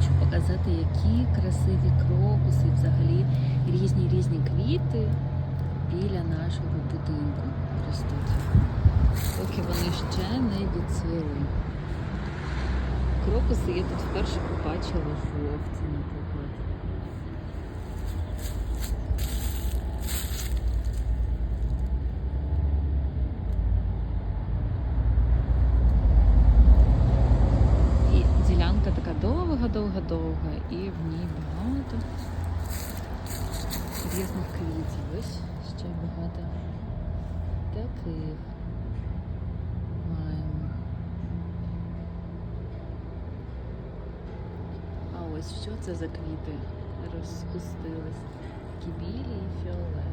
хочу показати, які красиві крокуси, взагалі різні різні квіти біля нашого будинку ростуть. Поки вони ще не відцвіли. Крокуси я тут вперше побачила жовті, наприклад. І ділянка така довга-довга-довга, і в ній багато різних квітів. Ось ще багато таких маємо. А ось що це за квіти розпустились? Такі білі і фіолетові.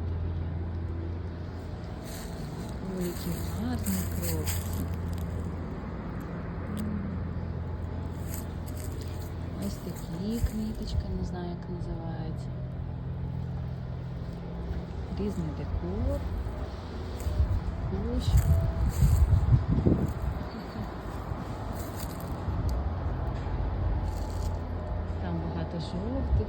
Ой, які гарні кропки. Ось такі квіточки, не знаю, як називаються. Різний декор. Кущ. Там багато жовтих.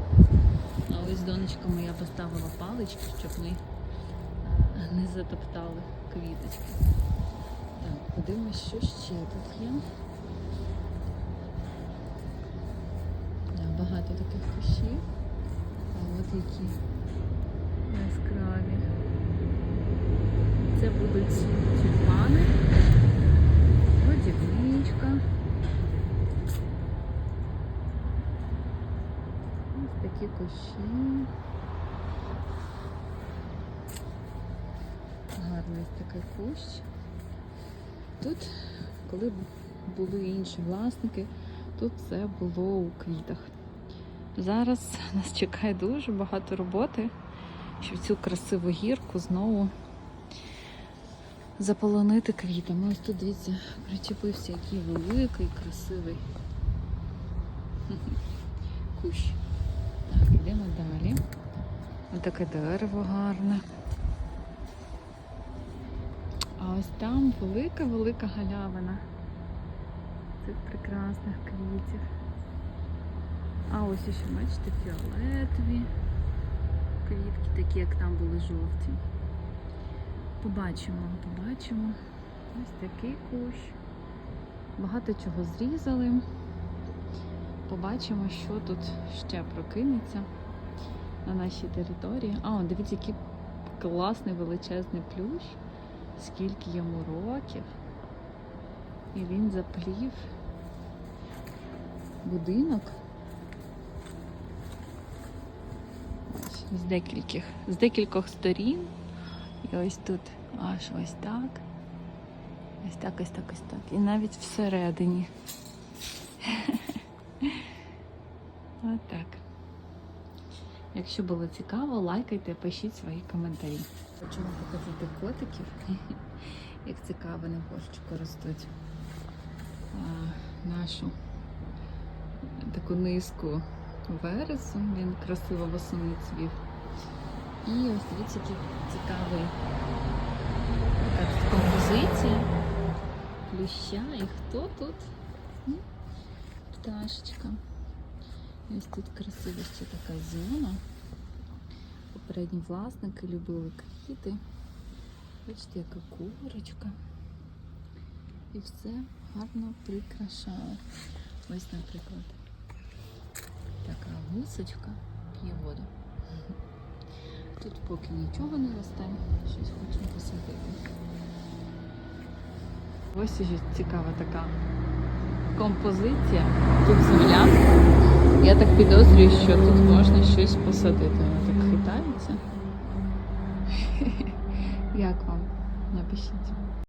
А ось донечка моя поставила палички, щоб ми е, не затоптали квіточки. Так, подивимось, що ще тут є. Багато таких кущів. А от які яскраві. Це будуть тюльпани, годівничка. Ось такі кущі. Гарний такий кущ. Тут, коли були інші власники, тут все було у квітах. Зараз нас чекає дуже багато роботи, щоб цю красиву гірку знову заполонити квітами. Ось тут, дивіться, причепився який великий, красивий кущ. Так, йдемо далі. Ось таке дерево гарне. А ось там велика-велика галявина цих прекрасних квітів. А ось ще, бачите, фіолетові квітки, такі, як там були жовті. Побачимо, побачимо. Ось такий кущ. Багато чого зрізали. Побачимо, що тут ще прокинеться на нашій території. А, он, дивіться, який класний величезний плющ. Скільки йому років. І він заплів будинок. Ось, З декількох, з декількох сторін. І ось тут аж ось так. Ось так, ось так, ось так. І навіть всередині. Отак. Якщо було цікаво, лайкайте, пишіть свої коментарі. Хочу вам показати котиків, як цікаво на горщику ростуть. Нашу таку низку вересу. Він красиво восени цвів. І ось дивіться, який цікавий така композиція плюща. І хто тут? Пташечка. І ось тут красива ще така зона. Попередні власники любили квіти. Бачите, яка курочка. І все гарно прикрашає. Ось, наприклад, така гусочка п'є воду. Тут поки нічого не росте, щось хочемо посадити. Ось уже цікава така композиція. Тут земля. Я так підозрюю, що тут можна щось посадити. Вона так хитається. Як вам? Напишіть.